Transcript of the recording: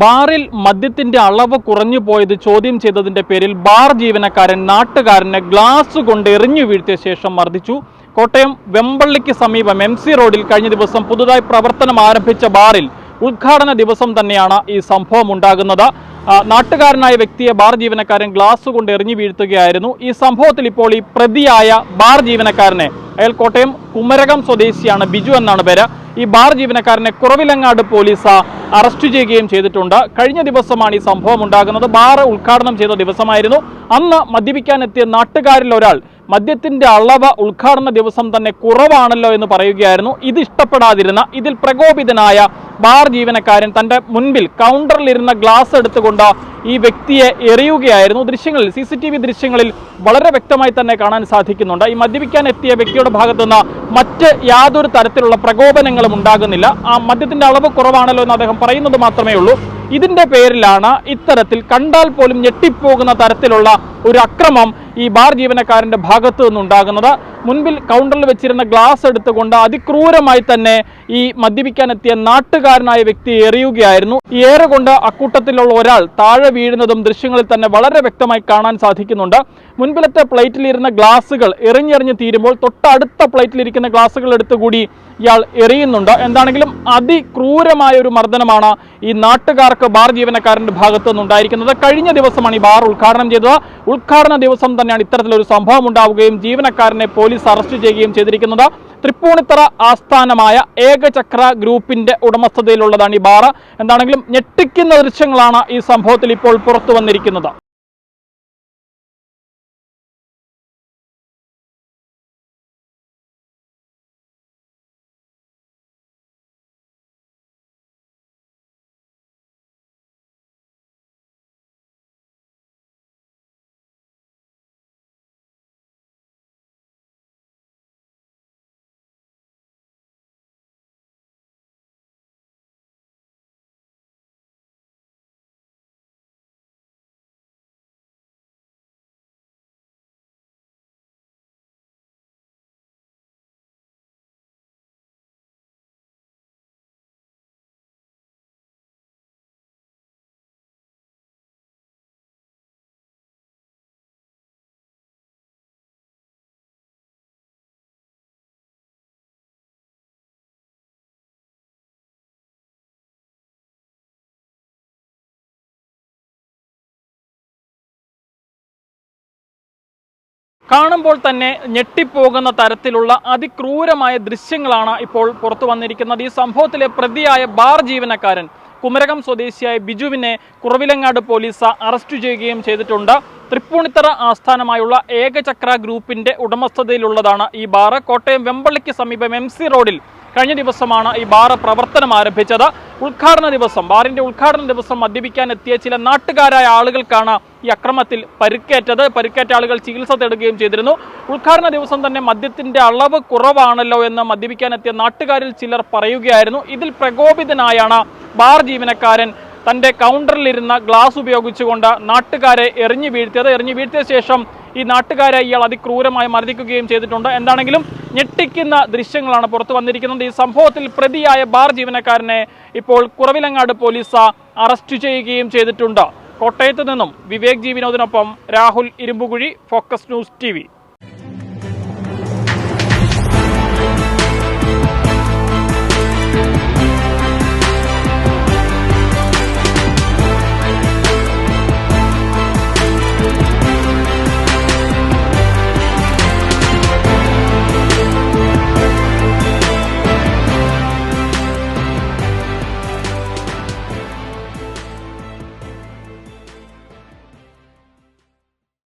ബാറിൽ മദ്യത്തിന്റെ അളവ് കുറഞ്ഞു പോയത് ചോദ്യം ചെയ്തതിന്റെ പേരിൽ ബാർ ജീവനക്കാരൻ നാട്ടുകാരനെ ഗ്ലാസ് കൊണ്ട് എറിഞ്ഞു വീഴ്ത്തിയ ശേഷം മർദ്ദിച്ചു. കോട്ടയം വെമ്പള്ളിക്ക് സമീപം എം സി റോഡിൽ കഴിഞ്ഞ ദിവസം പുതുതായി പ്രവർത്തനം ആരംഭിച്ച ബാറിൽ ഉദ്ഘാടന ദിവസം തന്നെയാണ് ഈ സംഭവം ഉണ്ടാകുന്നത്. നാട്ടുകാരനായ വ്യക്തിയെ ബാർ ജീവനക്കാരൻ ഗ്ലാസ് കൊണ്ട് എറിഞ്ഞു വീഴ്ത്തുകയായിരുന്നു. ഈ സംഭവത്തിൽ ഇപ്പോൾ ഈ പ്രതിയായ ബാർ ജീവനക്കാരനെ അയാൾ കോട്ടയം കുമരകം സ്വദേശിയാണ് ബിജു എന്നാണ് പേര്. ഈ ബാർ ജീവനക്കാരനെ കുറവിലങ്ങാട് പോലീസ് അറസ്റ്റ് ചെയ്യുകയും ചെയ്തിട്ടുണ്ട്. കഴിഞ്ഞ ദിവസമാണ് ഈ സംഭവം ഉണ്ടാകുന്നത്. ബാർ ഉദ്ഘാടനം ചെയ്ത ദിവസമായിരുന്നു. അന്ന് മദ്യപിക്കാനെത്തിയ നാട്ടുകാരിൽ ഒരാൾ മദ്യത്തിന്റെ അളവ് ഉദ്ഘാടന ദിവസം തന്നെ കുറവാണല്ലോ എന്ന് പറയുകയായിരുന്നു. ഇത് ഇഷ്ടപ്പെടാതിരുന്ന ഇതിൽ പ്രകോപിതനായ ബാർ ജീവനക്കാരൻ തന്റെ മുൻപിൽ കൗണ്ടറിലിരുന്ന ഗ്ലാസ് എടുത്തുകൊണ്ട് ഈ വ്യക്തിയെ എറിയുകയായിരുന്നു. ദൃശ്യങ്ങളിൽ സി സി ടി വി ദൃശ്യങ്ങളിൽ വളരെ വ്യക്തമായി തന്നെ കാണാൻ സാധിക്കുന്നുണ്ട്. ഈ മദ്യപിക്കാൻ എത്തിയ വ്യക്തിയുടെ ഭാഗത്തുനിന്ന് മറ്റ് യാതൊരു തരത്തിലുള്ള പ്രകോപനങ്ങളും ഉണ്ടാകുന്നില്ല. ആ മദ്യത്തിന്റെ അളവ് കുറവാണല്ലോ എന്ന് അദ്ദേഹം പറയുന്നത് മാത്രമേ ഉള്ളൂ. ഇതിന്റെ പേരിലാണ് ഇത്തരത്തിൽ കണ്ടാൽ പോലും ഞെട്ടിപ്പോകുന്ന തരത്തിലുള്ള ഒരു അക്രമം ഈ ബാർ ജീവനക്കാരന്റെ ഭാഗത്തു നിന്നുണ്ടാകുന്നത്. മുൻപിൽ കൗണ്ടറിൽ വെച്ചിരുന്ന ഗ്ലാസ് എടുത്തുകൊണ്ട് അതിക്രൂരമായി തന്നെ ഈ മദ്യപിക്കാനെത്തിയ നാട്ടുകാരനായ വ്യക്തി എറിയുകയായിരുന്നു. ഈ ഏറെ കൊണ്ട് അക്കൂട്ടത്തിലുള്ള ഒരാൾ താഴെ വീഴുന്നതും ദൃശ്യങ്ങളിൽ തന്നെ വളരെ വ്യക്തമായി കാണാൻ സാധിക്കുന്നുണ്ട്. മുൻപിലത്തെ പ്ലേറ്റിലിരുന്ന ഗ്ലാസുകൾ എറിഞ്ഞെറിഞ്ഞ് തീരുമ്പോൾ തൊട്ടടുത്ത പ്ലേറ്റിലിരിക്കുന്ന ഗ്ലാസുകൾ എടുത്തുകൂടി ഇയാൾ എറിയുന്നുണ്ട്. എന്താണെങ്കിലും അതിക്രൂരമായ ഒരു മർദ്ദനമാണ് ഈ നാട്ടുകാർക്ക് ബാർ ജീവനക്കാരന്റെ ഭാഗത്തു നിന്നുണ്ടായിരിക്കുന്നത്. കഴിഞ്ഞ ദിവസമാണ് ഈ ബാർ ഉദ്ഘാടനം ചെയ്തത്. ഉദ്ഘാടന ദിവസം തന്നെയാണ് ഇത്തരത്തിലൊരു സംഭവം ഉണ്ടാവുകയും ജീവനക്കാരനെ പോലീസ് അറസ്റ്റ് ചെയ്യുകയും ചെയ്തിരിക്കുന്നത്. തൃപ്പൂണിത്തറ ആസ്ഥാനമായ ഏകചക്ര ഗ്രൂപ്പിന്റെ ഉടമസ്ഥതയിലുള്ളതാണ് ഈ ബാർ എന്താണെങ്കിലും ഞെട്ടിക്കുന്ന ദൃശ്യങ്ങളാണ് ഈ സംഭവത്തിൽ ഇപ്പോൾ പുറത്തു വന്നിരിക്കുന്നത്. കാണുമ്പോൾ തന്നെ ഞെട്ടിപ്പോകുന്ന തരത്തിലുള്ള അതിക്രൂരമായ ദൃശ്യങ്ങളാണ് ഇപ്പോൾ പുറത്തു വന്നിരിക്കുന്നത്. ഈ സംഭവത്തിലെ പ്രതിയായ ബാർ ജീവനക്കാരൻ കുമരകം സ്വദേശിയായ ബിജുവിനെ കുറവിലങ്ങാട് പോലീസ് അറസ്റ്റ് ചെയ്യുകയും ചെയ്തിട്ടുണ്ട്. തൃപ്പൂണിത്തറ ആസ്ഥാനമായുള്ള ഏകചക്ര ഗ്രൂപ്പിന്റെ ഉടമസ്ഥതയിലുള്ളതാണ് ഈ ബാർ കോട്ടയം വെമ്പള്ളിക്ക് സമീപം എം റോഡിൽ കഴിഞ്ഞ ദിവസമാണ് ഈ ബാർ പ്രവർത്തനം ആരംഭിച്ചത്. ഉദ്ഘാടന ദിവസം ബാറിന്റെ ഉദ്ഘാടന ദിവസം മദ്യപിക്കാൻ എത്തിയ ചില നാട്ടുകാരായ ആളുകൾക്കാണ് ഈ അക്രമത്തിൽ പരിക്കേറ്റത്. പരിക്കേറ്റ ആളുകൾ ചികിത്സ തേടുകയും ചെയ്തിരുന്നു. ഉദ്ഘാടന ദിവസം തന്നെ മദ്യത്തിന്റെ അളവ് കുറവാണല്ലോ എന്ന് മദ്യപിക്കാൻ എത്തിയ നാട്ടുകാരിൽ ചിലർ പറയുകയായിരുന്നു. ഇതിൽ പ്രകോപിതനായാണ് ബാർ ജീവനക്കാരൻ. തന്റെ കൗണ്ടറിലിരുന്ന ഗ്ലാസ് ഉപയോഗിച്ചുകൊണ്ട് നാട്ടുകാരെ എറിഞ്ഞു വീഴ്ത്തിയത്. എറിഞ്ഞു വീഴ്ത്തിയ ശേഷം ഈ നാട്ടുകാരെ ഇയാൾ അതിക്രൂരമായി മർദ്ദിക്കുകയും ചെയ്തിട്ടുണ്ട്. എന്താണെങ്കിലും ഞെട്ടിക്കുന്ന ദൃശ്യങ്ങളാണ് പുറത്തു വന്നിരിക്കുന്നത്. ഈ സംഭവത്തിൽ പ്രതിയായ ബാർ ജീവനക്കാരനെ ഇപ്പോൾ കുറവിലങ്ങാട് പോലീസ് അറസ്റ്റ് ചെയ്യുകയും ചെയ്തിട്ടുണ്ട്. കോട്ടയത്ത് നിന്നും Vivek G വിനോദിനൊപ്പം Rahul Irumbukuzhi focus news T